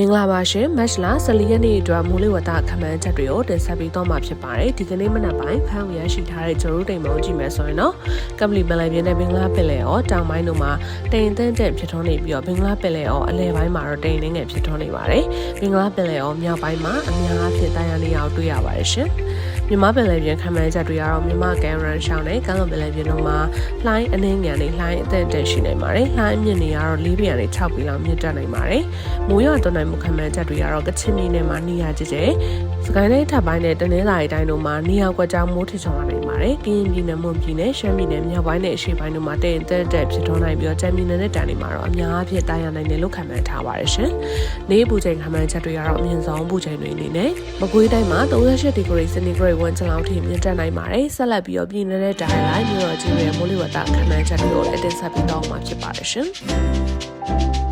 မင်္ဂလာပါရှင်မတ်လ14ရက်နေ့အတွက်မိုးလေဝသခန့်မှန်းချက်တွေကိုတင်ဆက်ပေးတော့မှာဖြစ်ပါတယ်ဒီကနေ့မနက်ပိုင်းဖန်ဝရရှိထားတဲ့ဂျိုရူတိမ်မုံကြည့်မယ်ဆိုရင်တော့ကပလီပလန်ပြင်းနဲ့ဘင်္ဂလားပင်လယ်ရောတောင်ပိုင်းတို့မှာတိမ်တန်းတက်ဖြစ်ထွန်းနေပြီးတော့ဘင်္ဂလားပင်လယ်ရောအလဲပိုင်းမှာတော့တိမ်နှင်းငယ်ဖြစ်ထွန်းနေပါတယ်ဘင်္ဂလားပင်လယ်ရောမြောက်ပိုင်းမှာအများအားဖြင့်တိုင်းရနေအောင်တွေ့ရပါတယ်ရှင် မြန်မာပင်လယ်ပြင်ခန့်မှန်းချက်တွေကတော့မြန်မာကန်ရန်ရှောင်းနဲ့ကမ်းလွန်ပင်လယ်ပြင်တို့မှာလှိုင်းအနှင်းငယ်နဲ့လှိုင်းအသင့်တက်ရှိနိုင်ပါတယ်လှိုင်းအမြင့်တွေကတော့၄ပြန်နဲ့6ပြန်လောက်မြင့်တက်နိုင်ပါတယ်မိုးရွာသွန်းနိုင်မှုခန့်မှန်းချက်တွေကတော့ကချင်ပြည်နယ်မှာနေရာကျကျစကိုင်းတိုင်းထပ်ပိုင်းနဲ့တနင်္လာရီတိုင်းတို့မှာနေရာကွက်ကြားမိုးထချုံလာနိုင်ပါတယ်ကရင်ပြည်နယ်မွန်ပြည်နယ်ရှမ်းပြည်နယ်မြောက်ပိုင်းနဲ့အရှေ့ပိုင်းတို့မှာတိမ်တက်တက်ဖြစ်ထွန်းနိုင်ပြီးတော့ကြံပြည်နယ်နဲ့တန်တွေမှာတော့အများအားဖြင့်တာယာနိုင်တယ်လို့ခန့်မှန်းထားပါတယ်ရှင်နေပူချိန်ခန့်မှန်းချက်တွေကတော့အမြင့်ဆုံးပူချိန်တွေအနေနဲ့မကွေးတိုင်းမှာ38ဒီဂရီစင်တီဂရိတ်ဝန်းကျင်လောက်ထိမြင့်တက်နိုင်ပါတယ်ဆက်လက်ပြီးတော့ပြည်နယ်နဲ့တိုင်းလိုက်မြို့တော်ကြီးရဲ့မိုးလေဝသခန့်မှန်းချက်တွေကိုအတင်ဆက်ပြီးတော့မှာဖြစ်ပါတယ်ရှင်